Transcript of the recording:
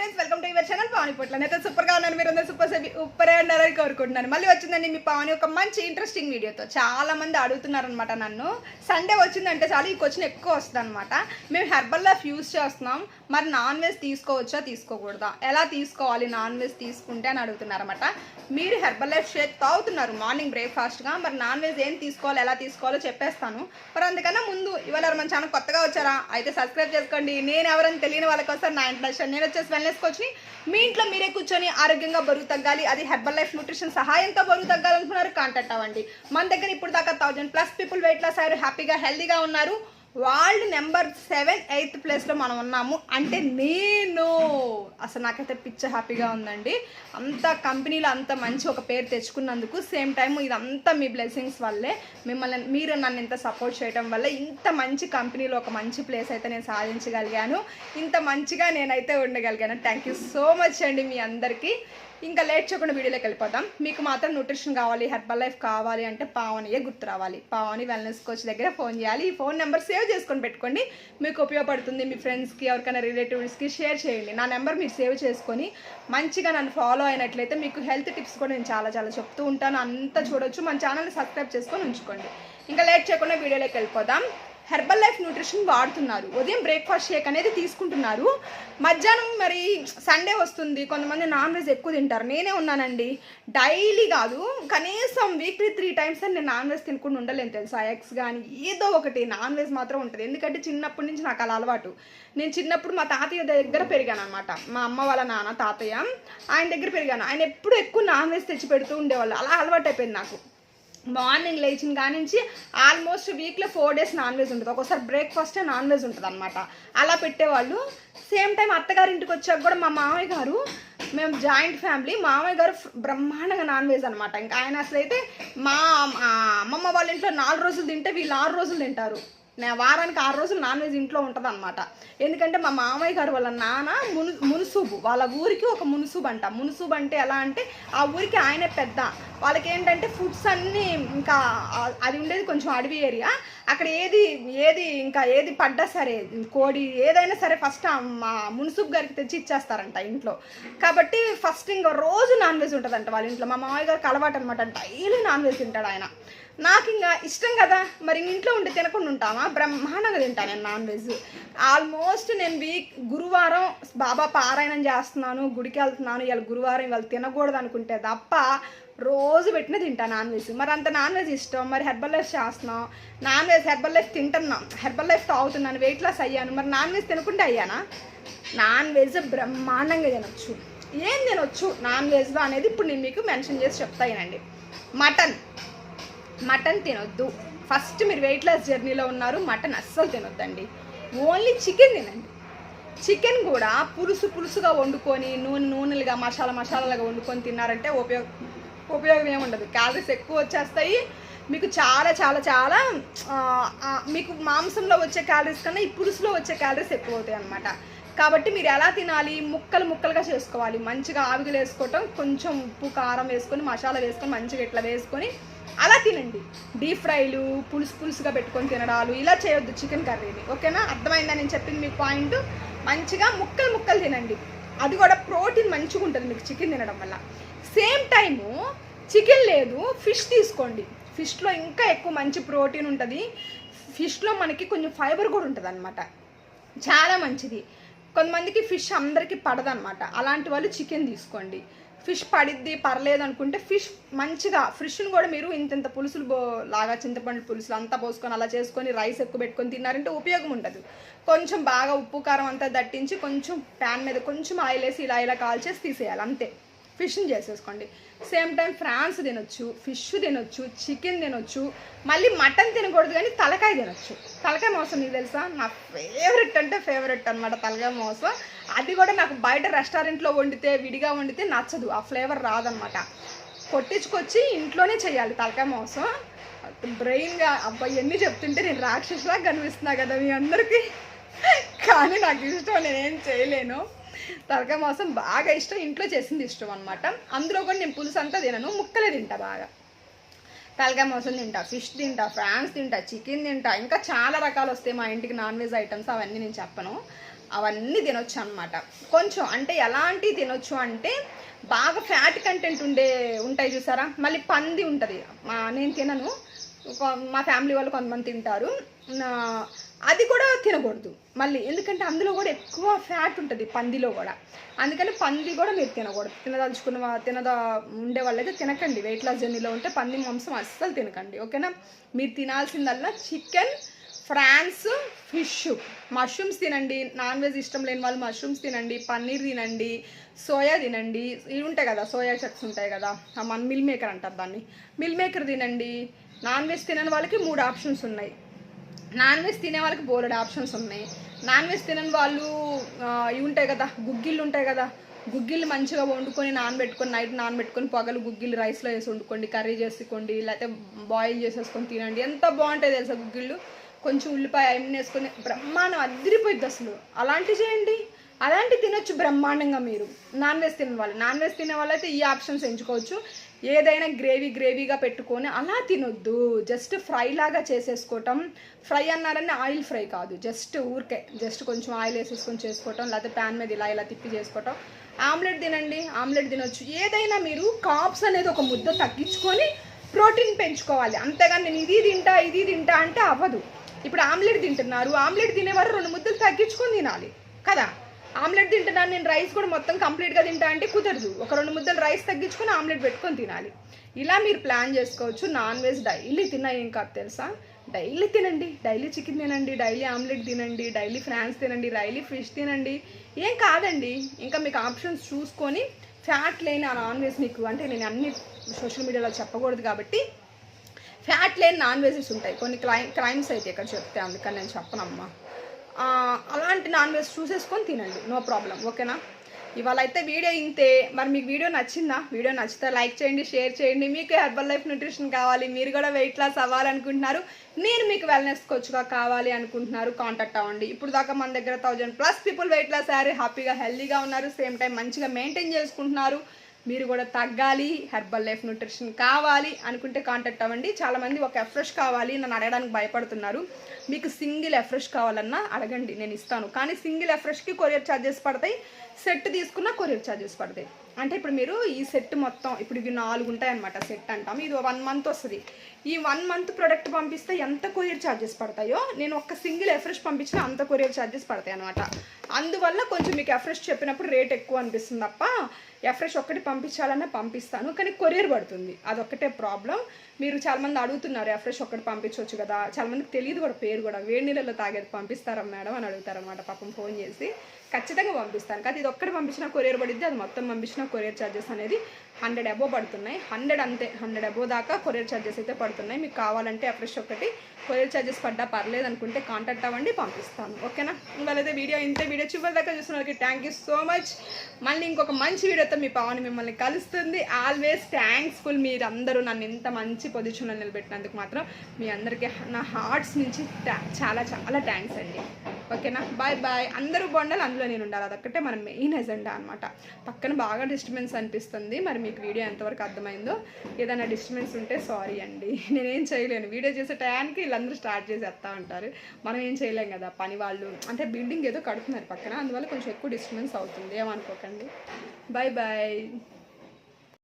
Friends welcome to your channel Pavani Potla అయితే సూపర్గా ఉన్నాను మీరు అందరూ సూపర్ సూపర్ ఉన్నారని కోరుకుంటున్నాను. మళ్ళీ వచ్చిందండి మీ పావని ఒక మంచి ఇంట్రెస్టింగ్ వీడియోతో చాలా మంది అడుగుతున్నారనమాట నన్ను. సండే వచ్చిందంటే చాలు ఈ క్వశ్చన్ ఎక్కువ వస్తుంది అనమాట మేము హెర్బల్ లైఫ్ యూస్ చేస్తున్నాం. మరి నాన్ వెజ్ తీసుకోవచ్చా తీసుకోకూడదా? ఎలా తీసుకోవాలి నాన్ వెజ్ తీసుకుంటే అని అడుగుతున్నారనమాట మీరు హెర్బల్ లైఫ్ షేక్ తాగుతున్నారు మార్నింగ్ బ్రేక్ఫాస్ట్గా మరి నాన్ వెజ్ ఏం తీసుకోవాలి ఎలా తీసుకోవాలో చెప్పేస్తాను. మరి అందుకన్నా ముందు ఇవాళ మన ఛానల్ కొత్తగా వచ్చారా? అయితే సబ్స్క్రైబ్ చేసుకోండి. నేను ఎవరని తెలియని వాళ్ళకి కోసం నా ఇంట్రెస్ట్ నేను వచ్చేసి వెల్నెస్ మీ ఇంట్లో మీరే కూర్చొని ఆరోగ్యంగా బరువు తగ్గాలి. అది హెర్బల్ లైఫ్ న్యూట్రిషన్ సహాయంతో బరువు తగ్గాలనుకున్నారు. కాంటాక్ట్ అవ్వండి. మన దగ్గర ఇప్పుడు దాకా thousand plus people weight loss అయ్యారు హ్యాపీగా హెల్దీగా ఉన్నారు. వరల్డ్ నెంబర్ సెవెన్ ఎయిత్ ప్లేస్లో మనం ఉన్నాము. అంటే నేను అసలు నాకైతే పిచ్చ హ్యాపీగా ఉందండి. అంత కంపెనీలో అంత మంచి ఒక పేరు తెచ్చుకున్నందుకు సేమ్ టైం ఇదంతా మీ బ్లెస్సింగ్స్ వల్లే మిమ్మల్ని మీరు నన్ను ఇంత సపోర్ట్ చేయడం వల్ల ఇంత మంచి కంపెనీలో ఒక మంచి ప్లేస్ అయితే నేను సాధించగలిగాను. ఇంత మంచిగా నేనైతే ఉండగలిగాను. థ్యాంక్ యూ సో మచ్ అండి మీ అందరికీ. ఇంకా లేట్ చేయకుండా వీడియోలోకి వెళ్ళిపోతాం మీకు మాత్రం న్యూట్రిషన్ కావాలి హెర్బల్ లైఫ్ కావాలి అంటే పావనియే గుర్తు రావాలి. పావని వెల్నెస్ కోచ్ దగ్గర ఫోన్ చేయాలి. ఈ ఫోన్ నెంబర్ సేవ్ చేసుకొని పెట్టుకోండి. మీకు ఉపయోగపడుతుంది మీ ఫ్రెండ్స్కి ఎవరికైనా రిలేటివ్స్కి షేర్ చేయండి. నా నెంబర్ మీరు సేవ్ చేసుకొని మంచిగా నన్ను ఫాలో అయినట్లయితే మీకు హెల్త్ టిప్స్ కూడా నేను చాలా చాలా చెప్తూ ఉంటాను. అంతా చూడొచ్చు. మన ఛానల్ని సబ్స్క్రైబ్ చేసుకొని ఉంచుకోండి. ఇంకా లేట్ చేయకుండా వీడియోలోకి వెళ్ళిపోదాం. హెర్బల్ లైఫ్ న్యూట్రిషన్ వాడుతున్నారు. ఉదయం బ్రేక్ఫాస్ట్ షేక్ అనేది తీసుకుంటున్నారు. మధ్యాహ్నం మరి సండే వస్తుంది. కొంతమంది నాన్ వెజ్ ఎక్కువ తింటారు. నేనే ఉన్నానండి. డైలీ కాదు కనీసం వీక్లీ త్రీ టైమ్స్ అని నేను నాన్ వెజ్ తినకుండా ఉండలేను తెలుసా? ఎగ్స్ కానీ ఏదో ఒకటి నాన్ వెజ్ మాత్రం ఉంటుంది. ఎందుకంటే చిన్నప్పటి నుంచి నాకు అలా అలవాటు. నేను చిన్నప్పుడు మా తాతయ్య దగ్గర పెరిగాను అనమాట మా అమ్మ వాళ్ళ నాన్న తాతయ్య ఆయన దగ్గర పెరిగాను. ఆయన ఎప్పుడు ఎక్కువ నాన్ వెజ్ తెచ్చి పెడుతూ ఉండేవాళ్ళు. అలా అలవాటు అయిపోయింది నాకు. మార్నింగ్ లేచిన కానించి ఆల్మోస్ట్ వీక్లో ఫోర్ డేస్ నాన్ వెజ్ ఉంటుంది. ఒక్కోసారి బ్రేక్ఫాస్టే నాన్ వెజ్ ఉంటుంది అనమాట అలా పెట్టేవాళ్ళు. సేమ్ టైం అత్తగారి ఇంటికి వచ్చాక కూడా మా మామయ్య గారు మేము జాయింట్ ఫ్యామిలీ మామయ్య గారు బ్రహ్మాండంగా నాన్ వెజ్ అనమాట ఇంకా ఆయన అసలు అయితే మా అమ్మమ్మ వాళ్ళ ఇంట్లో నాలుగు రోజులు తింటే వీళ్ళు ఆరు రోజులు తింటారు. నా వారానికి ఆరు రోజులు నాన్ వెజ్ ఇంట్లో ఉంటుంది అనమాట ఎందుకంటే మా మామయ్య గారు వాళ్ళ నాన్న మును మునుసూబు వాళ్ళ ఊరికి ఒక మునుసూబు అంట. మునుసూబు అంటే ఎలా అంటే ఆ ఊరికి ఆయనే పెద్ద. వాళ్ళకి ఏంటంటే ఫుడ్స్ అన్నీ ఇంకా అది ఉండేది కొంచెం అడవి ఏరియా. అక్కడ ఏది ఏది ఇంకా ఏది పడ్డా సరే కోడి ఏదైనా సరే ఫస్ట్ మా మున్సూబ్ గారికి తెచ్చి ఇచ్చేస్తారంట ఇంట్లో. కాబట్టి ఫస్ట్ ఇంకా రోజు నాన్ వెజ్ ఉంటుందంట వాళ్ళ ఇంట్లో. మా మామయ్య గారికి అలవాటు అనమాట డైలీ నాన్ వెజ్ తింటాడు ఆయన. నాకు ఇంకా ఇష్టం కదా మరి ఇంట్లో ఉండి తినకుండా ఉంటామా? బ్రహ్మాండంగా తింటాను నేను నాన్ వెజ్. ఆల్మోస్ట్ నేను వీక్ గురువారం బాబా పారాయణం చేస్తున్నాను గుడికి వెళ్తున్నాను. ఇవాళ గురువారం ఇవాళ తినకూడదు అనుకుంటే తప్ప రోజు పెట్టిన తింటాను నాన్ వెజ్. మరి అంత నాన్ వెజ్ ఇష్టం. మరి హెర్బల్ లైఫ్ చేస్తున్నాం. నాన్ వెజ్ హెర్బల్ లైఫ్ తింటున్నాం. హెర్బల్ లైఫ్ తాగుతున్నాను వెయిట్ లాస్ అయ్యాను. మరి నాన్ వెజ్ తినకుండా అయ్యానా? నాన్ వెజ్ బ్రహ్మాండంగా తినొచ్చు. ఏం తినొచ్చు నాన్ వెజ్లో అనేది ఇప్పుడు నేను మీకు మెన్షన్ చేసి చెప్తానండి మటన్. మటన్ తినొద్దు. ఫస్ట్ మీరు వెయిట్ లాస్ జర్నీలో ఉన్నారు మటన్ అస్సలు తినొద్దండి. ఓన్లీ చికెన్ తినండి. చికెన్ కూడా పులుసు పులుసుగా వండుకొని నూనె నూనెలుగా మసాలా మసాలాలుగా వండుకొని తిన్నారంటే ఉపయోగ ఉపయోగం ఏముండదు క్యాలరీస్ ఎక్కువ వచ్చేస్తాయి. మీకు చాలా చాలా చాలా మీకు మాంసంలో వచ్చే క్యాలరీస్ కన్నా ఈ పులుసులో వచ్చే క్యాలరీస్ ఎక్కువ అవుతాయి అనమాట కాబట్టి మీరు ఎలా తినాలి? ముక్కలు ముక్కలుగా చేసుకోవాలి. మంచిగా ఆవిగలు వేసుకోవటం కొంచెం ఉప్పు కారం వేసుకొని మసాలా వేసుకొని మంచిగా ఇట్లా వేసుకొని అలా తినండి. డీప్ ఫ్రైలు పులుసు పులుసుగా పెట్టుకొని తినడాలు ఇలా చేయొద్దు చికెన్ కర్రీని. ఓకేనా? అర్థమైందా నేను చెప్పింది మీకు పాయింట్? మంచిగా ముక్కలు ముక్కలు తినండి. అది కూడా ప్రోటీన్ మంచిగా ఉంటుంది మీకు చికెన్ తినడం వల్ల. సేమ్ టైము చికెన్ లేదు ఫిష్ తీసుకోండి. ఫిష్లో ఇంకా ఎక్కువ మంచి ప్రోటీన్ ఉంటుంది. ఫిష్లో మనకి కొంచెం ఫైబర్ కూడా ఉంటుంది అనమాట చాలా మంచిది. కొంతమందికి ఫిష్ అందరికీ పడదనమాట అలాంటి వాళ్ళు చికెన్ తీసుకోండి. ఫిష్ పడిద్ది పర్లేదు అనుకుంటే ఫిష్ మంచిగా ఫిష్ని కూడా మీరు ఇంతంత పులుసులు బో లాగా చింతపండు పులుసులు అంతా పోసుకొని అలా చేసుకొని రైస్ ఎక్కువ పెట్టుకొని తిన్నారంటే ఉపయోగం ఉండదు. కొంచెం బాగా ఉప్పు కారం అంతా దట్టించి కొంచెం ప్యాన్ మీద కొంచెం ఆయిల్ వేసి ఇలా ఇలా కాల్చేసి తీసేయాలి అంతే. ఫిష్ని చేసేసుకోండి. సేమ్ టైం ఫ్రాన్స్ తినొచ్చు ఫిష్ తినొచ్చు చికెన్ తినొచ్చు మళ్ళీ మటన్ తినకూడదు కానీ తలకాయ తినొచ్చు. తలకాయ మోసం నీకు తెలుసా? నా ఫేవరెట్ అంటే ఫేవరెట్ అనమాట తలకాయ మోసం. అది కూడా నాకు బయట రెస్టారెంట్లో వండితే విడిగా వండితే నచ్చదు. ఆ ఫ్లేవర్ రాదనమాట కొట్టించుకొచ్చి ఇంట్లోనే చేయాలి తలకాయ మోసం. బ్రెయిన్గా అబ్బాయి ఎన్ని చెప్తుంటే నేను రాక్షసులా కనిపిస్తున్నా కదా మీ అందరికీ. కానీ నాకు ఇష్టం నేనేం చేయలేను. తలకాయ మాంసం బాగా ఇష్టం ఇంట్లో చేసింది ఇష్టం అనమాట అందులో కూడా నేను పులుసు అంతా తినను ముక్కలే తింటా బాగా. తలకాయ మాంసం తింటా ఫిష్ తింటా ఫ్రాన్స్ తింటా చికెన్ తింటా ఇంకా చాలా రకాలు వస్తాయి మా ఇంటికి నాన్ వెజ్ ఐటమ్స్ అవన్నీ నేను చెప్పను. అవన్నీ తినొచ్చు అనమాట కొంచెం అంటే ఎలాంటివి తినొచ్చు అంటే బాగా ఫ్యాట్ కంటెంట్ ఉండే ఉంటాయి చూసారా? మళ్ళీ పంది ఉంటుంది. మా- నేను తినను. మా ఫ్యామిలీ వాళ్ళు కొంతమంది తింటారు. నా- అది కూడా తినకూడదు. మళ్ళీ ఎందుకంటే అందులో కూడా ఎక్కువ ఫ్యాట్ ఉంటుంది పందిలో కూడా. అందుకని పంది కూడా మీరు తినకూడదు. తినదలుచుకున్న తినద తినదా ఉండే వాళ్ళైతే తినకండి. వెయిట్ లాస్ జర్నీలో ఉంటే పంది మాంసం అస్సలు తినకండి. ఓకేనా? మీరు తినాల్సిందల్లా చికెన్ ఫ్రాన్స్ ఫిష్. మష్రూమ్స్ తినండి. నాన్ వెజ్ ఇష్టం లేని వాళ్ళు మష్రూమ్స్ తినండి. పన్నీర్ తినండి. సోయా తినండి. ఇవి ఉంటాయి కదా సోయా చక్స్ ఉంటాయి కదా. మన మిల్ మేకర్ అంటారు దాన్ని. మిల్ మేకర్ తినండి. నాన్ వెజ్ తినని వాళ్ళకి మూడు ఆప్షన్స్ ఉన్నాయి. నాన్ వెజ్ తినే వాళ్ళకి బోలెడ్ ఆప్షన్స్ ఉన్నాయి. నాన్ వెజ్ తినని వాళ్ళు ఇవి ఉంటాయి కదా గుగ్గిళ్ళు ఉంటాయి కదా. గుగ్గిళ్ళు మంచిగా వండుకొని నానబెట్టుకొని నైట్ నానబెట్టుకొని పొగలు గుగ్గిళ్ళు రైస్లో వేసి వండుకోండి కర్రీ చేసుకోండి లేకపోతే బాయిల్ చేసేసుకొని తినండి. ఎంత బాగుంటాయి తెలుసా గుగ్గిళ్ళు? కొంచెం ఉల్లిపాయ అన్నీ వేసుకొని బ్రహ్మాండం అదిరిపోయింది అసలు. అలాంటివి చేయండి. అలాంటి తినొచ్చు బ్రహ్మాండంగా మీరు. నాన్ వెజ్ తినే వాళ్ళు. నాన్ వెజ్ తినే వాళ్ళైతే ఈ ఆప్షన్స్ ఎంచుకోవచ్చు. ఏదైనా గ్రేవీ గ్రేవీగా పెట్టుకొని అలా తినొద్దు. జస్ట్ ఫ్రై లాగా చేసేసుకోవటం. ఫ్రై అన్నారని ఆయిల్ ఫ్రై కాదు. జస్ట్ ఊరికే. జస్ట్ కొంచెం ఆయిల్ వేసేసుకొని చేసుకోవటం లేకపోతే ప్యాన్ మీద ఇలా ఇలా తిప్పి చేసుకోవటం. ఆమ్లెట్ తినండి. ఆమ్లెట్ తినొచ్చు. ఏదైనా మీరు కాప్స్ అనేది ఒక ముద్ద తగ్గించుకొని ప్రోటీన్ పెంచుకోవాలి. అంతేగాని నేను ఇది తింటా ఇది తింటా అంటే అవ్వదు. ఇప్పుడు ఆమ్లెట్ తింటున్నారు. ఆమ్లెట్ తినేవారు రెండు ముద్దలు తగ్గించుకొని తినాలి. కదా? ఆమ్లెట్ తింటున్నాను నేను రైస్ కూడా మొత్తం కంప్లీట్గా తింటా అంటే కుదరదు. ఒక రెండు ముద్దలు రైస్ తగ్గించుకొని ఆమ్లెట్ పెట్టుకొని తినాలి. ఇలా మీరు ప్లాన్ చేసుకోవచ్చు నాన్ వెజ్ డైలీ తిన్నా ఏం కాదు తెలుసా? డైలీ తినండి. డైలీ చికెన్ తినండి డైలీ ఆమ్లెట్ తినండి డైలీ ఫ్రాన్స్ తినండి డైలీ ఫిష్ తినండి. ఏం కాదండి. ఇంకా మీకు ఆప్షన్స్ చూసుకొని ఫ్యాట్ లేని ఆ నాన్ వెజ్ మీకు అంటే నేను అన్ని సోషల్ మీడియాలో చెప్పకూడదు కాబట్టి ఫ్యాట్ లేని నాన్ వెజెస్ ఉంటాయి. కొన్ని క్రై క్రైమ్స్ అయితే ఇక్కడ చెప్తే అందుకని నేను చెప్పనమ్మా అలాంటి నాన్ వెజ్ చూసేసుకొని తినండి. నో ప్రాబ్లం ఓకేనా? ఇవాళ అయితే వీడియో ఇంతే. మరి మీకు వీడియో నచ్చిందా? వీడియో నచ్చితే లైక్ చేయండి షేర్ చేయండి. మీకు హెర్బల్ లైఫ్ న్యూట్రిషన్ కావాలి. మీరు కూడా వెయిట్ లాస్ అవ్వాలనుకుంటున్నారు. నేను మీకు వెల్నెస్ కోచ్గా కావాలి అనుకుంటున్నారు. కాంటాక్ట్ అవ్వండి. ఇప్పుడు దాకా మన దగ్గర thousand plus people weight loss అయ్యారు. హ్యాపీగా హెల్దీగా ఉన్నారు. సేమ్ టైం మంచిగా మెయింటైన్ చేసుకుంటున్నారు. మీరు కూడా తగ్గాలి హెర్బల్ లైఫ్ న్యూట్రిషన్ కావాలి అనుకుంటే కాంటాక్ట్ అవ్వండి. చాలా మంది ఒక ఎఫ్రెష్ కావాలి నన్ను అడగడానికి భయపడుతున్నారు. మీకు సింగిల్ ఎఫ్రెష్ కావాలన్నా అడగండి నేను ఇస్తాను. కానీ సింగిల్ ఎఫ్రెష్కి కొరియర్ ఛార్జెస్ పడతాయి సెట్ తీసుకున్నా కొరియర్ ఛార్జెస్ పడతాయి. అంటే ఇప్పుడు మీరు ఈ సెట్ మొత్తం ఇప్పుడు ఇవి నాలుగు ఉంటాయి అనమాట సెట్ అంటాం. ఇది వన్ మంత్ వస్తుంది. ఈ వన్ మంత్ ప్రోడక్ట్ పంపిస్తే ఎంత కొరియర్ ఛార్జెస్ పడతాయో నేను ఒక సింగిల్ ఎఫ్రెష్ పంపించిన అంత కొరియర్ ఛార్జెస్ పడతాయి అనమాట అందువల్ల కొంచెం మీకు ఎఫ్రెష్ చెప్పినప్పుడు రేట్ ఎక్కువ అనిపిస్తుంది తప్ప ఎఫ్రెష్ ఒక్కటి పంపించాలన్నా పంపిస్తాను కానీ కొరియర్ పడుతుంది. అదొక్కటే ప్రాబ్లం మీరు చాలామంది అడుగుతున్నారు ఎఫ్రెష్ ఒక్కటి పంపించవచ్చు కదా. చాలామందికి తెలియదు కూడా పేరు కూడా. వేడి నీళ్ళలో తాగేది పంపిస్తారా మేడం అని అడుగుతారనమాట పాపం ఫోన్ చేసి. ఖచ్చితంగా పంపిస్తాను. కానీ ఇది ఒక్కటి పంపించిన కొరియర్ పడిద్ది అది మొత్తం పంపించిన కొరియర్ ఛార్జెస్ అనేది హండ్రెడ్ అబోవ్ పడుతున్నాయి. హండ్రెడ్ అంతే హండ్రెడ్ అబోవ్ దాకా కొరియర్ ఛార్జెస్ అయితే పడుతున్నాయి. మీకు కావాలంటే అఫ్రెష్ ఒకటి. కొరియర్ ఛార్జెస్ పడ్డా పర్లేదు అనుకుంటే కాంటాక్ట్ అవ్వండి పంపిస్తాను. ఓకేనా? ఇవాళైతే వీడియో ఇంతే. వీడియో చివరి దాకా చూసిన థ్యాంక్ యూ సో మచ్ మళ్ళీ ఇంకొక మంచి వీడియోతో మీ పావని మిమ్మల్ని కలుస్తుంది. ఆల్వేస్ థ్యాంక్స్ఫుల్ మీరందరూ. నన్ను ఇంత మంచి పొజిషన్లో నిలబెట్టినందుకు మాత్రం మీ అందరికీ నా హార్ట్స్ నుంచి చాలా చాలా థ్యాంక్స్ అండి. ఓకేనా? బాయ్ బాయ్ అందరూ బొండాలి అందులో నేను ఉండాలి. అదొక్కటే మన మెయిన్ ఎజెండా అనమాట పక్కన బాగా డిస్టర్బెన్స్ అనిపిస్తుంది. మరి మీకు వీడియో ఎంతవరకు అర్థమైందో ఏదైనా డిస్టర్బెన్స్ ఉంటే సారీ అండి. నేనేం చేయలేను. వీడియో చేసే టయానికి వీళ్ళందరూ స్టార్ట్ చేసేస్తా ఉంటారు. మనం ఏం చేయలేం కదా పని వాళ్ళు. అంటే బిల్డింగ్ ఏదో కడుతున్నారు పక్కన అందువల్ల కొంచెం ఎక్కువ డిస్టర్బెన్స్ అవుతుంది. ఏమనుకోకండి. Bye bye